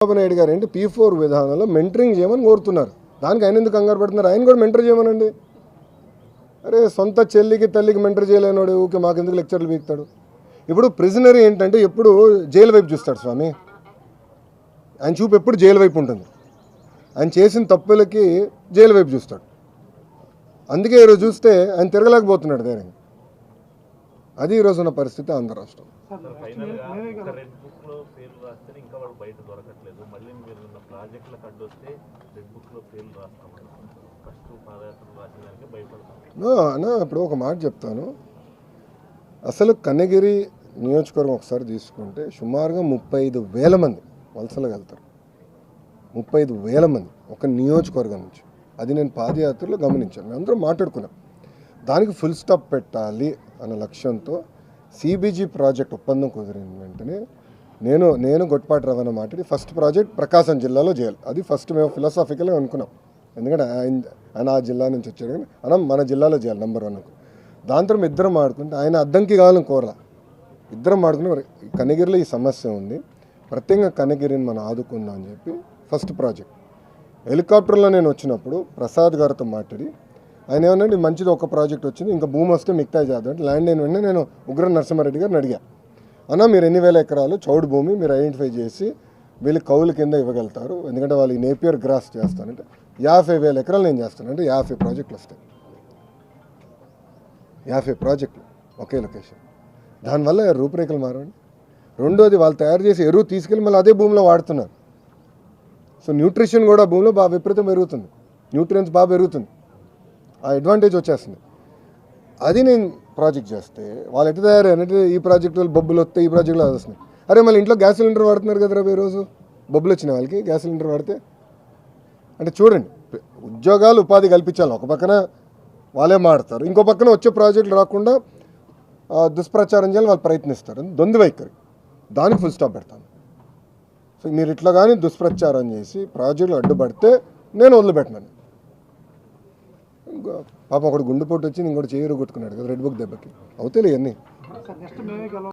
చంద్రబాబు నాయుడు గారు ఏంటి? P four విధానంలో మెంటరింగ్ చేయమని కోరుతున్నారు. దానికి ఆయన ఎందుకు కంగారు పెడుతున్నారు? ఆయన కూడా మెంటర్ చేయమనండి. అరే సొంత చెల్లికి తల్లికి మెంటర్ చేయలేనోడు ఊకే మాకు ఎందుకు లెక్చర్లు పీకుతాడు? ఇప్పుడు ప్రిజనరీ ఏంటంటే ఎప్పుడు జైలు వైపు చూస్తాడు స్వామి. ఆయన చూపు ఎప్పుడు జైలు వైపు ఉంటుంది. ఆయన చేసిన తప్పులకి జైలు వైపు చూస్తాడు. అందుకే ఈరోజు చూస్తే ఆయన తిరగలేకపోతున్నాడు ధైర్యంగా అది ఈరోజు ఉన్న పరిస్థితి ఆంధ్ర రాష్ట్రం. ఫైనల్గా ఇంకా రెడ్ బుక్లో పేర్లు రాస్తే ఇంకా వాళ్ళు బయట దొరకట్లేదు. మళ్ళీ మీరు ఉన్న ప్రాజెక్టులకు అడ్డు వస్తే రెడ్ బుక్లో పేర్లు రాస్తామని ఫస్ట్ పాదయాత్ర రాసిన దానికి భయపడతాం. నో, అన్న ఇప్పుడు ఒక మాట చెప్తాను. అసలు కన్నగిరి నియోజకవర్గం ఒకసారి తీసుకుంటే సుమారుగా ముప్పై ఐదు వేల మంది వలసలకు వెళ్తారు. ముప్పై ఐదు వేల మంది ఒక నియోజకవర్గం నుంచి. అది నేను పాదయాత్రలో గమనించాను. మేము అందరం మాట్లాడుకున్నాం దానికి ఫుల్ స్టాప్ పెట్టాలి అన్న లక్ష్యంతో సిబిజీ ప్రాజెక్ట్ ఒప్పందం కుదిరిన వెంటనే నేను నేను గొట్పాటి రవాణా మాట్లాడి ఫస్ట్ ప్రాజెక్ట్ ప్రకాశం జిల్లాలో చేయాలి. అది ఫస్ట్ మేము ఫిలాసాఫికల్గా అనుకున్నాం. ఎందుకంటే ఆయన ఆయన ఆ జిల్లా నుంచి వచ్చాడు కానీ మనం మన జిల్లాలో చేయాలి నెంబర్ వన్ దాంతో ఇద్దరం ఆడుకుంటే ఆయన అద్దంకి కావాలని కోరలా. ఇద్దరం ఆడుకుని ఈ కనగిరిలో ఈ సమస్య ఉంది. ప్రత్యేకంగా కనగిరిని మనం ఆదుకుందాం అని చెప్పి ఫస్ట్ ప్రాజెక్ట్. హెలికాప్టర్లో నేను వచ్చినప్పుడు ప్రసాద్ గారితో మాట్లాడి ఆయన ఏమన్నాడు మంచిది ఒక ప్రాజెక్ట్ వచ్చింది ఇంకా భూమి వస్తే మిగతా చేద్దాం అంటే ల్యాండ్ అయిన వెంటనే నేను ఉగ్ర నరసింహారెడ్డి గారిని అడిగా. అన్న మీరు ఎన్ని వేల ఎకరాలు చౌడు భూమి మీరు ఐడెంటిఫై చేసి వీళ్ళు కౌలు కింద ఇవ్వగలుగుతారు ఎందుకంటే వాళ్ళు నేపియర్ గ్రాస్ చేస్తానంటే యాభై వేల ఎకరాలు నేను చేస్తాను అంటే యాభై ప్రాజెక్టులు వస్తాయి. యాభై ప్రాజెక్టులు ఒకే లొకేషన్. దానివల్ల రూపురేఖలు మారండి రెండోది వాళ్ళు తయారు చేసి ఎరువు తీసుకెళ్ళి మళ్ళీ అదే భూమిలో వాడుతున్నారు. సో న్యూట్రిషన్ కూడా భూమిలో బాగా విపరీతం పెరుగుతుంది. న్యూట్రియన్స్ బాగా పెరుగుతుంది. ఆ అడ్వాంటేజ్ వచ్చేస్తుంది. అది నేను ప్రాజెక్ట్ చేస్తే వాళ్ళు ఎట్లా తయారు ఈ ప్రాజెక్ట్ వాళ్ళు బొబ్బులు వస్తాయి ఈ ప్రాజెక్టులు అది వస్తున్నాయి అరే మళ్ళీ ఇంట్లో గ్యాస్ సిలిండర్ వాడుతున్నారు కదా ఈరోజు? రోజు బొబ్బులు వచ్చిన వాళ్ళకి గ్యాస్ సిలిండర్ వాడితే? అంటే చూడండి ఉద్యోగాలు ఉపాధి కల్పించాలి. ఒక పక్కన వాళ్ళే మాడతారు ఇంకో పక్కన వచ్చే ప్రాజెక్టులు రాకుండా దుష్ప్రచారం చేయాలి వాళ్ళు ప్రయత్నిస్తారు. దొంది వైఖరి. దానికి ఫుల్ స్టాప్ పెడతాను. సో మీరు ఇట్లా కానీ దుష్ప్రచారం చేసి ప్రాజెక్టులు అడ్డుపడితే నేను వదిలిపెట్టినాను. పాపం ఒకటి గుండెపోటు వచ్చి ఇంకోటి చేయరు కొట్టుకున్నాడు కదా రెడ్ బుక్ దెబ్బకి. అవుతాయి అన్నీ